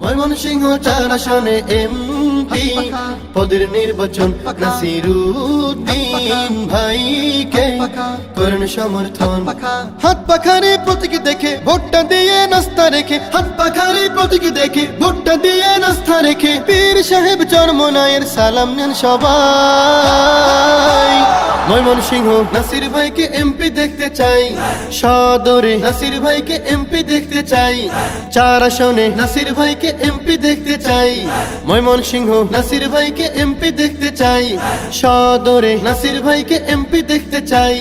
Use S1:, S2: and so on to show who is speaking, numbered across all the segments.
S1: ময়মনসিংহ চার আসনে এমপি পদের নির্বাচন নাসিরুদ্দিন ভাইকে করেন সমর্থন। হাত পাখারে প্রতীক দেখে, ভোটটা দিয়ে নাস্তা রেখে, হাত পাখারে প্রতীক দেখে, ভোটটা দিয়ে নাস্তা রেখে, পীর সাহেব চরমনায়ের সালাম নেন সবাই। ময়মনসিংহ। নাসির ভাইকে এমপি দেখতে চাই। সদরে নাসির ভাইকে এমপি দেখতে চাই। চার আসনে নাসির ভাইকে এমপি দেখতে চাই। ময়মনসিংহ নাসির ভাইকে এমপি দেখতে চাই। সদরে নাসির ভাইকে এমপি দেখতে চাই।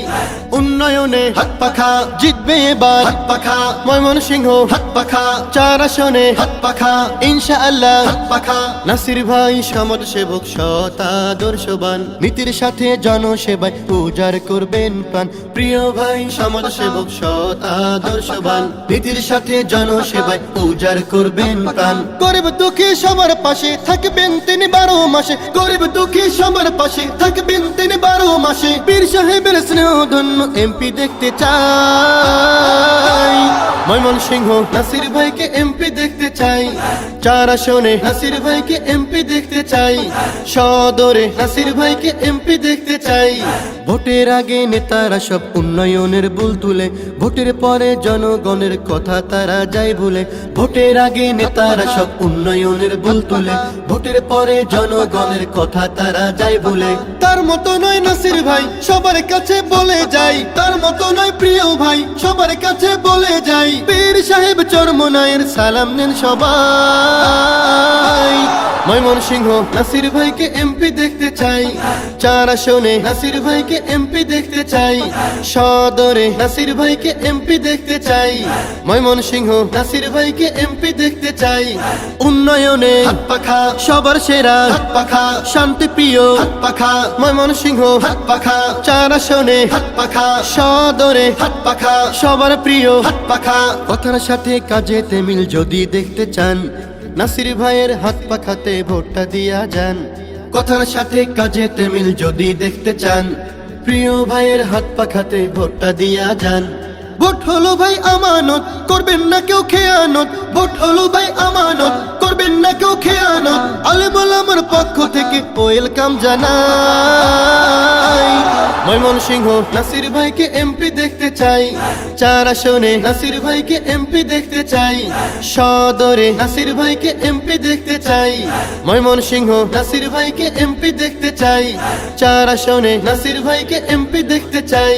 S1: উন্নয়নে হাত পাখা জিতবে এবার। হাত পাখা। ময়মনসিংহ হাত পাখা। চার আসনে। হাত পাখা। ইনশাআল্লাহ। হাত পাখা। নাসির ভাই সমাজ সেবক শতাদর্শবান নীতির সাথে জনসেবায় পূজার করবেন প্রাণ। প্রিয় ভাই সমাজ সেবক শতাদর্শবান নীতির সাথে জনসেবায় পূজার করবেন প্রাণ। গরিব দুঃখী সবার পাশে থাকবেন তিনি বারো মাসে। গরিব দুঃখী সবার পাশে থাকবেন তিনি বারো মাসে। পীর সাহেবের স্নেহ ধন্য এমপি দেখতে চাই। ময়মনসিংহ নাসির ভাইকে এমপি দেখতে চাই। চার আসনে নাসির ভাইকে এমপি দেখতে চাই। সদরে নাসির ভাইকে এমপি দেখতে চাই। ভোটের আগে নেতারা সব উন্নয়নের বুল তুলে, ভোটের পরে জনগণের কথা তারা যায় ভুলে। ভোটের আগে নেতারা সব উন্নয়নের বুল তুলে, ভোটের পরে জনগণের কথা তারা যায় ভুলে। তার মতো নয় নাসির ভাই, সবার কাছে বলে যাই। তার মতো নয় প্রিয় ভাই, সবার কাছে বলে যাই, পীর সাহেব চরমনায়ের সালাম নেন সবাই। ময়মন সিংহ নাসির ভাইকে এমপি দেখতে চাই। চার আসনে নাসির ভাইকে এমপি দেখতে চাই। সদরে। নাসির ভাইকে এমপি দেখতে চাই। ময়মনসিংহ নাসির ভাইকে এমপি দেখতে চাই। উন্নয়নে। হাত পাখা। সবার সেরা। হাত পাখা। শান্তি প্রিয় হাত পাখা। ময়মনসিংহ হাত পাখা। চার আসনে হাত পাখা। সদরে। হাত পাখা। সবার প্রিয়। হাত পাখা। কথার সাথে কাজে তেমিল যদি দেখতে চান নাসির ভাইয়ের হাত পাখাতে ভোটটা দিয়া যান। কথার সাথে কাজে তেমিল যদি দেখতে চান, প্রিয় ভাইয়ের হাত পাখাতে ভোটটা দিয়া যান। ভোট হলো ভাই আমানত, করবেন না কেউ খেয়ানত। ভোট হলো ভাই আমানত, করবেন না কেউ খেয়ানত। আলে বল আমার পক্ষ থেকে ওয়েলকাম জানাই। ময়মনসিংহ, নাসির ভাইকে এমপি দেখতে চাই। চার আসনে নাসির ভাইকে এমপি দেখতে চাই। সদরে নাসির ভাইকে এমপি দেখতে চাই। ময়মনসিংহ, নাসির ভাইকে এমপি দেখতে চাই। চার আসনে নাসির ভাইকে এমপি দেখতে চাই।